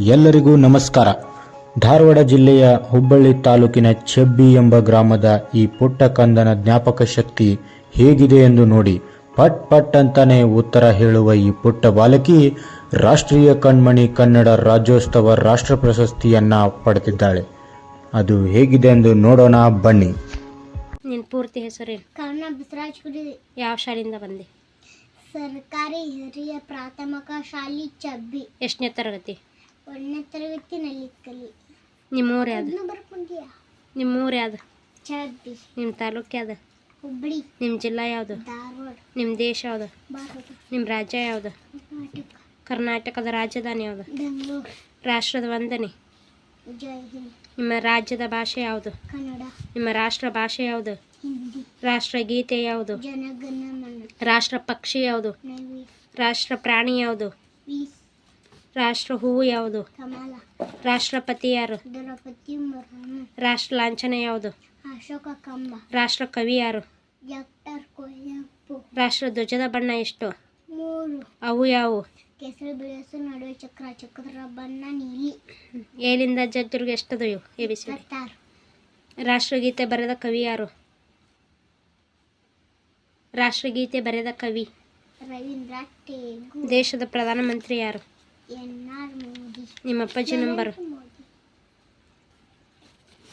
ಎಲ್ಲರಿಗೂ ನಮಸ್ಕಾರ. ಧಾರವಾಡ ಜಿಲ್ಲೆಯ ಹುಬ್ಬಳ್ಳಿ ತಾಲೂಕಿನ ಚೆಬ್ಬಿ ಎಂಬ ಗ್ರಾಮದ ಈ ಪುಟ್ಟ ಕಂದನ ಜ್ಞಾಪಕ ಶಕ್ತಿ ಹೇಗಿದೆ ಎಂದು ನೋಡಿ ಪಟ್ ಪಟ್ ಅಂತಾನೆ ಉತ್ತರ ಹೇಳುವ ಈ ಪುಟ್ಟ ಬಾಲಕಿ ರಾಷ್ಟ್ರೀಯ ಕಣ್ಮಣಿ ಕನ್ನಡ ರಾಜ್ಯೋತ್ಸವ ರಾಷ್ಟ್ರ ಪ್ರಶಸ್ತಿಯನ್ನ ಪಡೆದಿದ್ದಾಳೆ. ಅದು ಹೇಗಿದೆ ಎಂದು ನೋಡೋಣ ಬನ್ನಿ. ನಿನ್ನ ಪೂರ್ತಿ ಹೆಸರು ಕರ್ಣ ಯಾವ ಶಾಲೆಯಿಂದ ಬಂದೆ? ಸರ್ಕಾರಿ ಹಿರಿಯ ಪ್ರಾಥಮಿಕ ಶಾಲೆ ಚಬ್ಬಿ. ಎಷ್ಟನೇ ತರಗತಿ? ಒಂದನೇ ತರಗತಿನಲ್ಲಿ ಕಲಿ ನಿಮ್ಮೂರು ಯಾವ್ದು ಬರ್ಕೊಂಡಿಯಾ? ನಿಮ್ಮೂರು ಯಾವ್ದು ಚಬ್ಬಿ ನಿಮ್ಮ ತಾಲೂಕು ಯಾವ್ದು ಹುಬ್ಬಳ್ಳಿ. ನಿಮ್ಮ ಜಿಲ್ಲಾ ಯಾವುದು? ಧಾರವಾಡ. ನಿಮ್ಮ ದೇಶ ಯಾವುದು? ಭಾರತ. ನಿಮ್ಮ ರಾಜ್ಯ ಯಾವುದು? ಕರ್ನಾಟಕ. ಕರ್ನಾಟಕದ ರಾಜಧಾನಿ ಯಾವುದು? ಬೆಂಗಳೂರು. ರಾಷ್ಟ್ರದ ವಂದನೆ. ನಿಮ್ಮ ರಾಜ್ಯದ ಭಾಷೆ ಯಾವುದು? ಕನ್ನಡ. ನಿಮ್ಮ ರಾಷ್ಟ್ರ ಭಾಷೆ ಯಾವುದು? ರಾಷ್ಟ್ರ ಗೀತೆ ಯಾವುದು? ರಾಷ್ಟ್ರ ಪಕ್ಷಿ ಯಾವುದು? ರಾಷ್ಟ್ರ ಪ್ರಾಣಿ ಯಾವುದು? ರಾಷ್ಟ್ರ ಹೂವು ಯಾವುದು? ಕಮಲ. ರಾಷ್ಟ್ರಪತಿ ಯಾರು? ರಾಷ್ಟ್ರ ಲಾಂಛನ ಯಾವುದು? ರಾಷ್ಟ್ರ ಕವಿ ಯಾರು? ರಾಷ್ಟ್ರ ಧ್ವಜದ ಬಣ್ಣ ಎಷ್ಟು? ಅವು ಯಾವು ಕೆಸರು ಬಿಳಿಸು ನಡುವೆ ಚಕ್ರ ಚಕ್ರದ ಬಣ್ಣ ನೀಲಿ. ಏಲಿಂದ ಜಜ್ಜುರ್ಗೆ ಎಷ್ಟದು ಇವು? ಎ ಬಿ ಸಿ ರಾಷ್ಟ್ರಗೀತೆ ಬರೆದ ಕವಿ ಯಾರು? ರಾಷ್ಟ್ರಗೀತೆ ಬರೆದ ಕವಿ? ರವೀಂದ್ರ ದೇಶದ ಪ್ರಧಾನಮಂತ್ರಿ ಯಾರು? ನಿಮ್ಮ ಅಪ್ಪಾಜಿ ನಂಬರ್.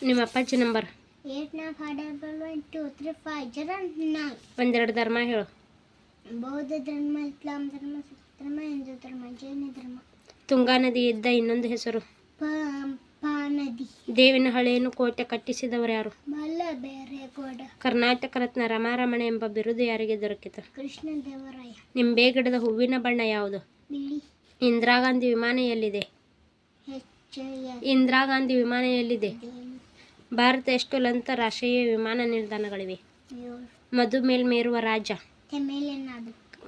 ನಿಮ್ಮ ಅಪ್ಪಾಜಿ ನಂಬರ್. ಒಂದೆರಡು ಧರ್ಮ ಹೇಳು. ಬೌದ್ಧ ಧರ್ಮ ಇಸ್ಲಾಂ ಧರ್ಮ ಸಿಖ್ ಧರ್ಮ ಹಿಂದೂ ಧರ್ಮ ಜೈನ ಧರ್ಮ. ತುಂಗಾ ನದಿ ಇದ್ದ ಇನ್ನೊಂದು ಹೆಸರು. ನದಿ. ದೇವಿನ ಹಳೆಯನ್ನು ಕೋಟೆ ಕಟ್ಟಿಸಿದವರು ಯಾರು? ಕರ್ನಾಟಕ ರತ್ನ ರಮಾರಮಣ ಎಂಬ ಬಿರುದು ಯಾರಿಗೆ ದೊರಕಿತು? ಕೃಷ್ಣ ದೇವರಾಯ ನಿಂಬೆ ಗಿಡದ ಹೂವಿನ ಬಣ್ಣ ಯಾವುದು? ಬಿಳಿ. ಇಂದಿರಾ ಗಾಂಧಿ ವಿಮಾನ ಎಲ್ಲಿದೆ ಇಂದಿರಾ ಗಾಂಧಿ ವಿಮಾನ ಎಲ್ಲಿದೆ ಭಾರತ ಎಷ್ಟು ಅಂತಾರಾಷ್ಟ್ರೀಯ ವಿಮಾನ ನಿಲ್ದಾಣಗಳಿವೆ. ಮಧುಮೇಲ್ ಮಧು ಮೇಲ್ಮೇರುವ ರಾಜ್ಯ.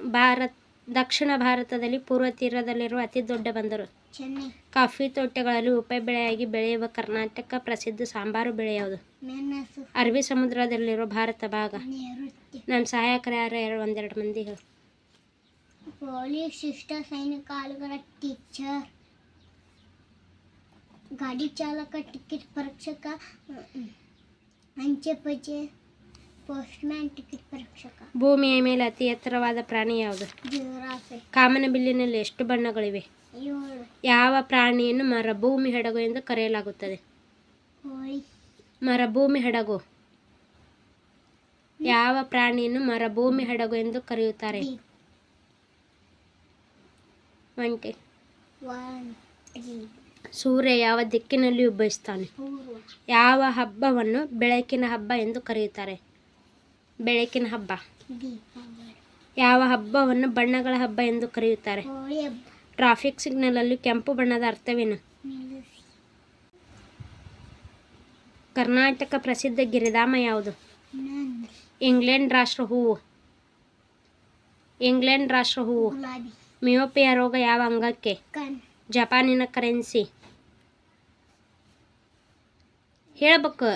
ಭಾರತ, ದಕ್ಷಿಣ ಭಾರತದಲ್ಲಿ ಪೂರ್ವ ತೀರದಲ್ಲಿರುವ ಅತಿ ದೊಡ್ಡ ಬಂದರು. ಕಾಫಿ ತೋಟಗಳಲ್ಲಿ ಉಪ ಬೆಳೆಯಾಗಿ ಬೆಳೆಯುವ ಕರ್ನಾಟಕ ಪ್ರಸಿದ್ಧ ಸಾಂಬಾರು ಬೆಳೆ ಮೆಣಸು ಅರಬ್ಬಿ ಸಮುದ್ರದಲ್ಲಿರುವ ಭಾರತ ಭಾಗ. ನಮ್ಮ ಸಹಾಯಕರ ಯಾರು? ಒಂದೆರಡು ಮಂದಿ ಹೇಳು. ಪೊಲೀಸ್ ಶಿಷ್ಟ ಸೈನಿಕ ಆಳುಗಳ ಟೀಚರ್ ಗಾಡಿ ಚಾಲಕ ಟಿಕೆಟ್ ಪರೀಕ್ಷಕ ಅಂಚೆ ಪಚೆ ಪೋಸ್ಟ್ಮ್ಯಾನ್ ಟಿಕೆಟ್ ಪರೀಕ್ಷಕ. ಭೂಮಿಯ ಮೇಲೆ ಅತಿ ಎತ್ತರವಾದ ಪ್ರಾಣಿ ಯಾವುದು? ಜಿರಾಫೆ ಕಾಮನ ಬಿಲ್ಲಿನಲ್ಲಿ ಎಷ್ಟು ಬಣ್ಣಗಳಿವೆ? ಏಳು. ಯಾವ ಪ್ರಾಣಿಯನ್ನು ಮರಭೂಮಿ ಹಡಗು ಎಂದು ಕರೆಯಲಾಗುತ್ತದೆ? ಮರ ಮರಭೂಮಿ ಹಡಗು. ಯಾವ ಪ್ರಾಣಿಯನ್ನು ಮರಭೂಮಿ ಹಡಗು ಎಂದು ಕರೆಯುತ್ತಾರೆ? ಒಂಟೆ ಸೂರ್ಯ ಯಾವ ದಿಕ್ಕಿನಲ್ಲಿ ಉಬ್ಬಯಿಸ್ತಾನೆ? ಯಾವ ಹಬ್ಬವನ್ನು ಬೆಳಕಿನ ಹಬ್ಬ ಎಂದು ಕರೆಯುತ್ತಾರೆ? ಬೆಳಕಿನ ಹಬ್ಬ. ಯಾವ ಹಬ್ಬವನ್ನು ಬಣ್ಣಗಳ ಹಬ್ಬ ಎಂದು ಕರೆಯುತ್ತಾರೆ? ಟ್ರಾಫಿಕ್ ಸಿಗ್ನಲ್ ಸಿಗ್ನಲಲ್ಲಿ ಕೆಂಪು ಬಣ್ಣದ ಅರ್ಥವೇನು? ಕರ್ನಾಟಕ ಪ್ರಸಿದ್ಧ ಗಿರಿಧಾಮ ಯಾವುದು? ಇಂಗ್ಲೆಂಡ್ ರಾಷ್ಟ್ರ ಹೂವು. ಇಂಗ್ಲೆಂಡ್ ರಾಷ್ಟ್ರ ಹೂವು. ಮಿಯೋಪಿಯ ರೋಗ ಯಾವ ಅಂಗಕ್ಕೆ ಜಪಾನಿನ ಕರೆನ್ಸಿ ಹೇಳಬೇಕು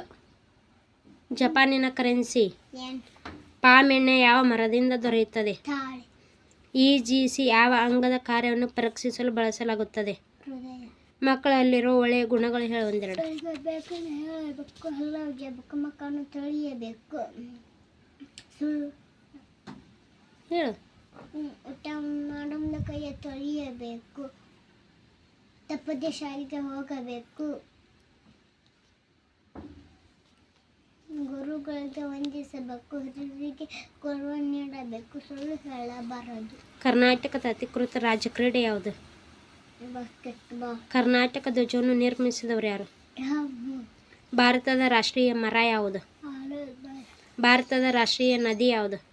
ಜಪಾನಿನ ಕರೆನ್ಸಿ ಪಾಮ್ ಎಣ್ಣೆ ಯಾವ ಮರದಿಂದ ದೊರೆಯುತ್ತದೆ ಇ ಜಿ ಸಿ ಯಾವ ಅಂಗದ ಕಾರ್ಯವನ್ನು ಪರೀಕ್ಷಿಸಲು ಬಳಸಲಾಗುತ್ತದೆ ಹೃದಯ ಮಕ್ಕಳಲ್ಲಿರೋ ಒಳ್ಳೆಯ ಗುಣಗಳು ಹೇಳ ಒಂದೆರಡು ಮಕ್ಕಳನ್ನು ತಿಳಿಯಬೇಕು ಹೇಳು ಕೈಯ ತೊಳೆಯಬೇಕು ತಪ್ಪದೆ ಶಾಲೆಗೆ ಹೋಗಬೇಕು. ಗುರುಗಳಿಗೆ ವಂದಿಸಬೇಕು. ಹಿರಿಯರಿಗೆ ಗೌರವ ನೀಡಬೇಕು. ಸುಳ್ಳು ಹೇಳಬಾರದು. ಕರ್ನಾಟಕದ ಅಧಿಕೃತ ರಾಜ್ಯ ಕ್ರೀಡೆ ಯಾವುದು? ಬಾಸ್ಕೆಟ್ಬಾಲ್. ಕರ್ನಾಟಕ ಧ್ವಜವನ್ನು ನಿರ್ಮಿಸಿದವರು ಯಾರು? ಭಾರತದ ರಾಷ್ಟ್ರೀಯ ಮರ ಯಾವುದು? ಭಾರತದ ರಾಷ್ಟ್ರೀಯ ನದಿ ಯಾವುದು?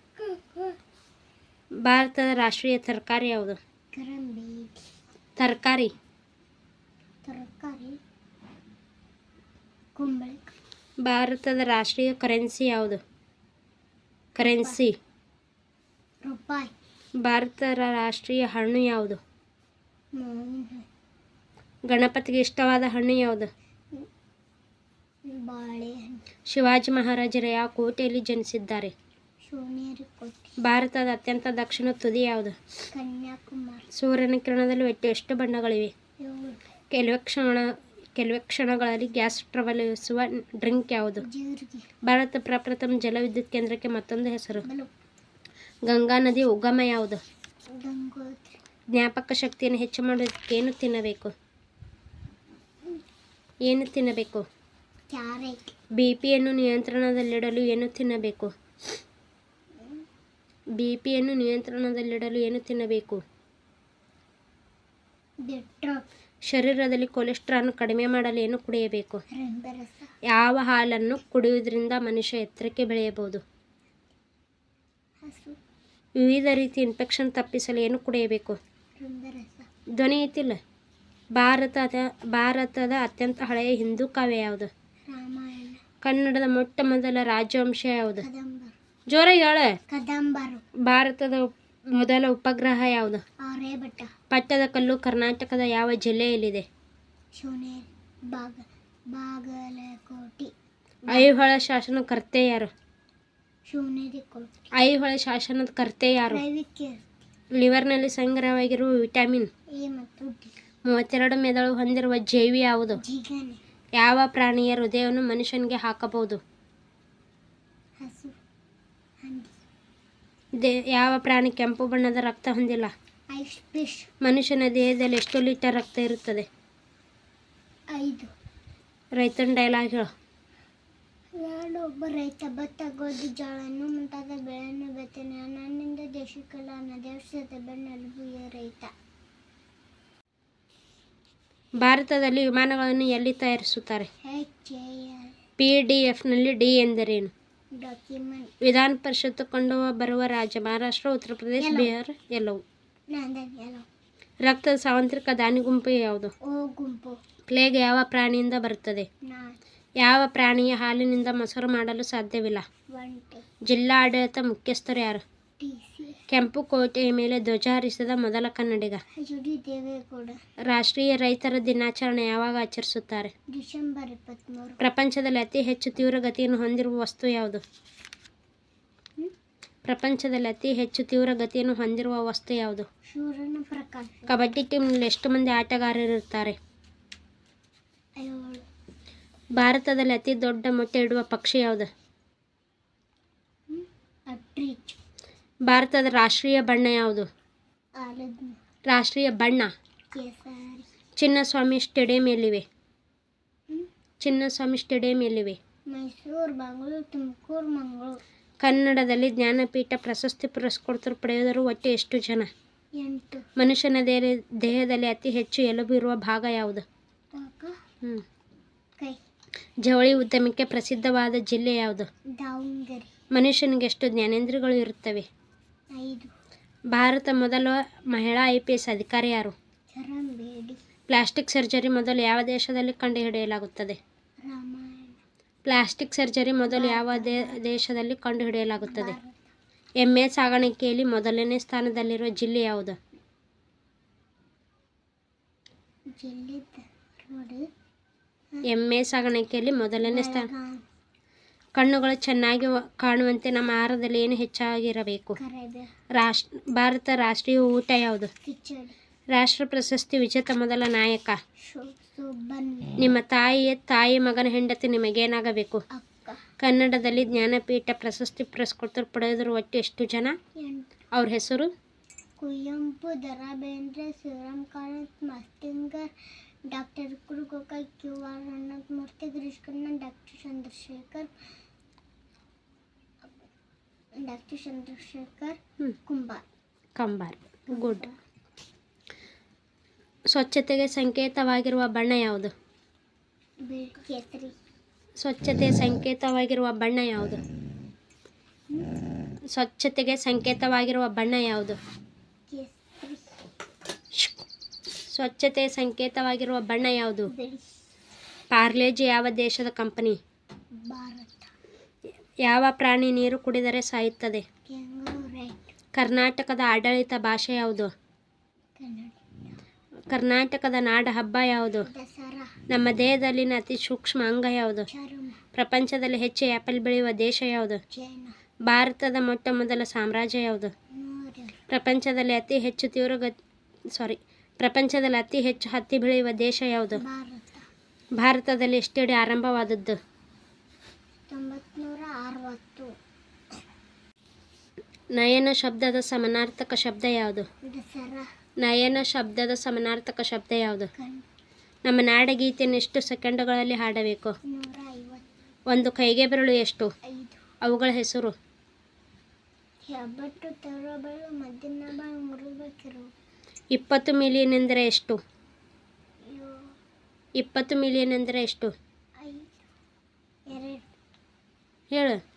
ಭಾರತದ ರಾಷ್ಟ್ರೀಯ ತರಕಾರಿ ಯಾವುದು? ಕರಂಬಿ. ತರಕಾರಿ. ತರಕಾರಿ. ಕುಂಬಳಕಾಯಿ ಭಾರತದ ರಾಷ್ಟ್ರೀಯ ಕರೆನ್ಸಿ ಯಾವುದು? ಕರೆನ್ಸಿ. ರೂಪಾಯಿ. ಭಾರತದ ರಾಷ್ಟ್ರೀಯ ಹಣ್ಣು ಯಾವುದು? ಗಣಪತಿಗೆ ಇಷ್ಟವಾದ ಹಣ್ಣು ಯಾವುದು? ಬಾಳೆಹಣ್ಣು. ಶಿವಾಜಿ ಮಹಾರಾಜರು ಯಾವ ಕೋಟೆಯಲ್ಲಿ ಜನಿಸಿದ್ದಾರೆ. ಭಾರತದ ಅತ್ಯಂತ ದಕ್ಷಿಣ ತುದಿ ಯಾವುದು? ಕನ್ಯಾಕುಮಾರಿ. ಸೂರ್ಯನ ಕಿರಣದಲ್ಲಿ ಒಟ್ಟು ಎಷ್ಟು ಬಣ್ಣಗಳಿವೆ? ಕೆಲವೇ ಕ್ಷಣ ಕೆಲವೇ ಕ್ಷಣಗಳಲ್ಲಿ ಗ್ಯಾಸ್ ಪ್ರಬಲಿಸುವ ಡ್ರಿಂಕ್ ಯಾವುದು? ಭಾರತ ಪ್ರಪ್ರಥಮ ಜಲವಿದ್ಯುತ್ ಕೇಂದ್ರಕ್ಕೆ ಮತ್ತೊಂದು ಹೆಸರು. ಗಂಗಾ ನದಿ ಉಗಮ ಯಾವುದು? ಜ್ಞಾಪಕ ಶಕ್ತಿಯನ್ನು ಹೆಚ್ಚು ಮಾಡೋದಕ್ಕೆ ಏನು ತಿನ್ನಬೇಕು? ಏನು ತಿನ್ನಬೇಕು? ಬಿ ಪಿಯನ್ನು ನಿಯಂತ್ರಣದಲ್ಲಿಡಲು ಏನು ತಿನ್ನಬೇಕು? ಬಿ ಪಿಯನ್ನು ನಿಯಂತ್ರಣದಲ್ಲಿಡಲು ಏನು ತಿನ್ನಬೇಕು? ಶರೀರದಲ್ಲಿ ಕೊಲೆಸ್ಟ್ರಾಲ್ ಕಡಿಮೆ ಮಾಡಲು ಏನು ಕುಡಿಯಬೇಕು? ಯಾವ ಹಾಲನ್ನು ಕುಡಿಯುವುದರಿಂದ ಮನುಷ್ಯ ಎತ್ತರಕ್ಕೆ ಬೆಳೆಯಬಹುದು? ವಿವಿಧ ರೀತಿ ಇನ್ಫೆಕ್ಷನ್ ತಪ್ಪಿಸಲು ಏನು ಕುಡಿಯಬೇಕು? ಧ್ವನಿ ಐತಿಲ್ಲ ಭಾರತದ ಭಾರತದ ಅತ್ಯಂತ ಹಳೆಯ ಹಿಂದೂ ಕಾವ್ಯ ಯಾವುದು? ಕನ್ನಡದ ಮೊಟ್ಟ ಮೊದಲ ರಾಜವಂಶ ಯಾವುದು? ಕದಂಬರು ಜೋರ ಹೇಳ. ಕದಂಬರು. ಭಾರತದ ಮೊದಲ ಉಪಗ್ರಹ ಯಾವುದು? ಪಟ್ಟದ ಪಟ್ಟದಕಲ್ಲು ಕರ್ನಾಟಕದ ಯಾವ ಜಿಲ್ಲೆಯಲ್ಲಿದೆ? ಬಾಗ ಬಾಗಲಕೋಟೆ. ಐಹೊಳ ಶಾಸನ ಕರ್ತೆ ಯಾರು? ಶಿವನೇರಿ ಕೋಟೆ ಐಹೊಳ ಶಾಸನದ ಕರ್ತೆ ಯಾರು? ಲಿವರ್ನಲ್ಲಿ ಸಂಗ್ರಹವಾಗಿರುವ ವಿಟಮಿನ್ ಎ ಮತ್ತು ಡಿ. ಮೂವತ್ತೆರಡು ಮೆದುಳು ಹೊಂದಿರುವ ಜೈವಿ ಯಾವುದು? ಜಿಗಣೆ. ಯಾವ ಪ್ರಾಣಿಯ ಹೃದಯವನ್ನು ಮನುಷ್ಯನಿಗೆ ಹಾಕಬಹುದು ಹಸು ಹಂದಿ ದೇ ಯಾವ ಪ್ರಾಣಿ ಕೆಂಪು ಬಣ್ಣದ ರಕ್ತ ಹೊಂದಿಲ್ಲ? ಮನುಷ್ಯನ ದೇಹದಲ್ಲಿ ಎಷ್ಟು ಲೀಟರ್ ರಕ್ತ ಇರುತ್ತದೆ? ಐದು. ರೈತನ ಡೈಲಾಗ್ ಹೇಳು. ಒಬ್ಬ ರೈತ ಭತ್ತ ಗೋಧಿ ಜೋಳವನ್ನು ಮುಂತಾದ ಬೆಳೆಯನ್ನು ಬೆತ್ತನೆ ನನ್ನಿಂದ ದೇಶಕ್ಕೆಲ್ಲ ದೇಶದ ಬೆನ್ನೆಲುಬು ರೈತ. ಭಾರತದಲ್ಲಿ ವಿಮಾನಗಳನ್ನು ಎಲ್ಲಿ ತಯಾರಿಸುತ್ತಾರೆ? ಪಿ ಡಿ ಎಫ್ನಲ್ಲಿ ಡಿ ಎಂದರೇನು? ವಿಧಾನ ಪರಿಷತ್ ಕೊಂಡು ಬರುವ ರಾಜ್ಯ ಮಹಾರಾಷ್ಟ್ರ ಉತ್ತರ ಪ್ರದೇಶ ಬಿಹಾರ್ ಎಲ್ಲವು ರಕ್ತದ ಸಾವಂತ್ರಿಕ ದಾನಿ ಗುಂಪು ಯಾವುದು? ಪ್ಲೇಗ್ ಯಾವ ಪ್ರಾಣಿಯಿಂದ ಬರುತ್ತದೆ? ಯಾವ ಪ್ರಾಣಿಯ ಹಾಲಿನಿಂದ ಮೊಸರು ಮಾಡಲು ಸಾಧ್ಯವಿಲ್ಲ? ಜಿಲ್ಲಾಡಳಿತ ಮುಖ್ಯಸ್ಥರು ಯಾರು? ಕೆಂಪು ಕೋಟೆಯ ಮೇಲೆ ಧ್ವಜ ಹಾರಿಸಿದ ಮೊದಲ ಕನ್ನಡಿಗ. ಜುಡಿ ರಾಷ್ಟ್ರೀಯ ರೈತರ ದಿನಾಚರಣೆ ಯಾವಾಗ ಆಚರಿಸುತ್ತಾರೆ? ಡಿಸೆಂಬರ್ ಇಪ್ಪತ್ತ್ಮೂರು ಪ್ರಪಂಚದಲ್ಲಿ ಅತಿ ಹೆಚ್ಚು ತೀವ್ರಗತಿಯನ್ನು ಹೊಂದಿರುವ ವಸ್ತು ಯಾವುದು? ಪ್ರಪಂಚದಲ್ಲಿ ಅತಿ ಹೆಚ್ಚು ತೀವ್ರಗತಿಯನ್ನು ಹೊಂದಿರುವ ವಸ್ತು ಯಾವುದು? ಪ್ರಕಾಶ ಕಬಡ್ಡಿ ಟೀಮ್ನಲ್ಲಿ ಎಷ್ಟು ಮಂದಿ ಆಟಗಾರರಿರುತ್ತಾರೆ ಭಾರತದಲ್ಲಿ ಅತಿ ದೊಡ್ಡ ಮೊಟ್ಟೆ ಇಡುವ ಪಕ್ಷಿ ಯಾವುದು? ಅಟ್ರಿಚ್. ಭಾರತದ ರಾಷ್ಟ್ರೀಯ ಬಣ್ಣ ಯಾವುದು? ರಾಷ್ಟ್ರೀಯ ಬಣ್ಣ. ಚಿನ್ನಸ್ವಾಮಿ ಸ್ಟೇಡಿಯಂ ಎಲ್ಲಿವೆ? ಚಿನ್ನಸ್ವಾಮಿ ಸ್ಟೇಡಿಯಂ ಎಲ್ಲಿವೆ? ಮೈಸೂರು ಬೆಂಗಳೂರು ತುಮಕೂರು ಮಂಗಳೂರು. ಕನ್ನಡದಲ್ಲಿ ಜ್ಞಾನಪೀಠ ಪ್ರಶಸ್ತಿ ಪುರಸ್ಕೃತರು ಪಡೆಯೋದರು ಒಟ್ಟು ಎಷ್ಟು ಜನ? ಎಂಟು. ಮನುಷ್ಯನ ದೇಹ ದೇಹದಲ್ಲಿ ಅತಿ ಹೆಚ್ಚು ಎಲುಬು ಇರುವ ಭಾಗ ಯಾವುದು? ಜವಳಿ ಉದ್ಯಮಕ್ಕೆ ಪ್ರಸಿದ್ಧವಾದ ಜಿಲ್ಲೆ ಯಾವುದು? ಮನುಷ್ಯನಿಗೆ ಎಷ್ಟು ಜ್ಞಾನೇಂದ್ರಗಳು ಇರುತ್ತವೆ? ಭಾರತ ಮೊದಲ ಮಹಿಳಾ ಐ ಪಿ ಎಸ್ ಅಧಿಕಾರಿ ಯಾರು? ಪ್ಲಾಸ್ಟಿಕ್ ಸರ್ಜರಿ ಮೊದಲು ಯಾವ ದೇಶದಲ್ಲಿ ಕಂಡುಹಿಡಿಯಲಾಗುತ್ತದೆ? ಪ್ಲಾಸ್ಟಿಕ್ ಸರ್ಜರಿ ಮೊದಲು ಯಾವ ದೇಶದಲ್ಲಿ ಕಂಡುಹಿಡಿಯಲಾಗುತ್ತದೆ? ಎಮ್ಮೆ ಸಾಗಾಣಿಕೆಯಲ್ಲಿ ಮೊದಲನೇ ಸ್ಥಾನದಲ್ಲಿರುವ ಜಿಲ್ಲೆ ಯಾವುದು? ಎಮ್ಮೆ ಸಾಗಾಣಿಕೆಯಲ್ಲಿ ಮೊದಲನೇ ಸ್ಥಾನ ಕಣ್ಣುಗಳು ಚೆನ್ನಾಗಿ ಕಾಣುವಂತೆ ನಮ್ಮ ಆಹಾರದಲ್ಲಿ ಏನು ಹೆಚ್ಚಾಗಿರಬೇಕು? ರಾಷ್ಟ್ರ ಭಾರತ ರಾಷ್ಟ್ರೀಯ ಊಟ ಯಾವುದು? ರಾಷ್ಟ್ರ ಪ್ರಶಸ್ತಿ ವಿಜೇತ ಮೊದಲ ನಾಯಕ. ನಿಮ್ಮ ತಾಯಿಯ ತಾಯಿ ಮಗನ ಹೆಂಡತಿ ನಿಮಗೇನಾಗಬೇಕು ಕನ್ನಡದಲ್ಲಿ ಜ್ಞಾನಪೀಠ ಪ್ರಶಸ್ತಿ ಪುರಸ್ಕೃತರು ಪಡೆದರು ಒಟ್ಟು ಎಷ್ಟು ಜನ? ಅವ್ರ ಹೆಸರು? ಕುವೆಂಪು ದ ರಾ ಬೇಂದ್ರೆ ಶಿವರಾಮ್ ಕಾರಂತ್ ಮಸ್ತಿಂಗರ್ doctor ಕುರುಗೋಕಾಯ್ Q R Murthy Girish doctor Chandrashekhar doctor Chandrashekhar Kumbar. Kambar. Good ಸ್ವಚ್ಛತೆಗೆ ಸಂಕೇತವಾಗಿರುವ ಬಣ್ಣ ಯಾವುದು? ಕೇಸರಿ ಸ್ವಚ್ಛತೆಯ ಸಂಕೇತವಾಗಿರುವ ಬಣ್ಣ ಯಾವುದು? ಸ್ವಚ್ಛತೆಗೆ ಸಂಕೇತವಾಗಿರುವ ಬಣ್ಣ ಯಾವುದು? ಸ್ವಚ್ಛತೆಯ ಸಂಕೇತವಾಗಿರುವ ಬಣ್ಣ ಯಾವುದು? ಪಾರ್ಲೇಜಿ ಯಾವ ದೇಶದ ಕಂಪನಿ? ಭಾರತ. ಯಾವ ಪ್ರಾಣಿ ನೀರು ಕುಡಿದರೆ ಸಾಯುತ್ತದೆ? ಕರ್ನಾಟಕದ ಆಡಳಿತ ಭಾಷೆ ಯಾವುದು? ಕರ್ನಾಟಕದ ನಾಡ ಹಬ್ಬ ಯಾವುದು? ನಮ್ಮ ದೇಹದಲ್ಲಿನ ಅತಿ ಸೂಕ್ಷ್ಮ ಅಂಗ ಯಾವುದು? ಪ್ರಪಂಚದಲ್ಲಿ ಹೆಚ್ಚು ಆ್ಯಪಲ್ ಬೆಳೆಯುವ ದೇಶ ಯಾವುದು? ಭಾರತದ ಮೊಟ್ಟ ಮೊದಲ ಸಾಮ್ರಾಜ್ಯ ಯಾವುದು? ಪ್ರಪಂಚದಲ್ಲಿ ಅತಿ ಹೆಚ್ಚು ತೀವ್ರ ಸಾರಿ ಪ್ರಪಂಚದಲ್ಲಿ ಅತಿ ಹೆಚ್ಚು ಹತ್ತಿ ಬೆಳೆಯುವ ದೇಶ ಯಾವುದು? ಭಾರತ. ಭಾರತದಲ್ಲಿ ಎಷ್ಟಡಿ ಆರಂಭವಾದದ್ದು? ನಯನ ಶಬ್ದದ ಸಮನಾರ್ಥಕ ಶಬ್ದ ಯಾವುದು? ನಯನ ಶಬ್ದದ ಸಮನಾರ್ಥಕ ಶಬ್ದ ಯಾವುದು? ನಮ್ಮ ನಾಡಗೀತೆಯನ್ನು ಎಷ್ಟು ಸೆಕೆಂಡುಗಳಲ್ಲಿ ಹಾಡಬೇಕು? ಒಂದು ಕೈಗೆ ಬೆರಳು ಎಷ್ಟು? ಅವುಗಳ ಹೆಸರು? ಇಪ್ಪತ್ತು ಮಿಲಿಯನ್ ಎಂದರೆ ಎಷ್ಟು ಇಪ್ಪತ್ತು ಮಿಲಿಯನ್ ಎಂದರೆ ಎಷ್ಟು ಹೇಳು.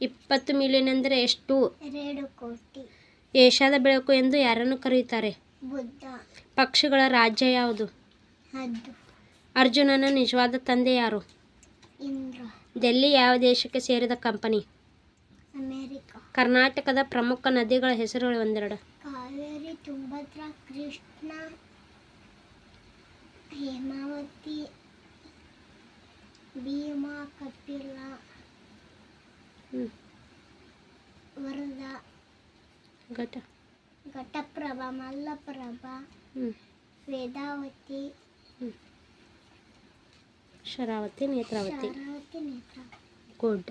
ಇಪ್ಪತ್ತು ಮಿಲಿಯನ್ ಅಂದರೆ ಎಷ್ಟು? ಎರಡು ಕೋಟಿ. ಏಷ್ಯಾದ ಬೆಳಕು ಎಂದು ಯಾರನ್ನು ಕರೆಯುತ್ತಾರೆ? ಬುದ್ಧ. ಪಕ್ಷಿಗಳ ರಾಜ್ಯ ಯಾವುದು? ಹದ್ದು. ಅರ್ಜುನನ ನಿಜವಾದ ತಂದೆ ಯಾರು? ಇಂದ್ರ. ಡೆಲ್ಲಿ ಯಾವ ದೇಶಕ್ಕೆ ಸೇರಿದ ಕಂಪನಿ? ಅಮೆರಿಕ. ಕರ್ನಾಟಕದ ಪ್ರಮುಖ ನದಿಗಳ ಹೆಸರುಗಳು ಒಂದೆರಡು. ಕಾವೇರಿ ತುಂಗಭದ್ರಾ ಕೃಷ್ಣ ಹೇಮಾವತಿ ಭೀಮಾ ಕಪಿಲ. వరద. ఘట. ఘటప్రభ మల్లప్రభ వేదావతి. శరావతి నేత్రావతి. గుడ్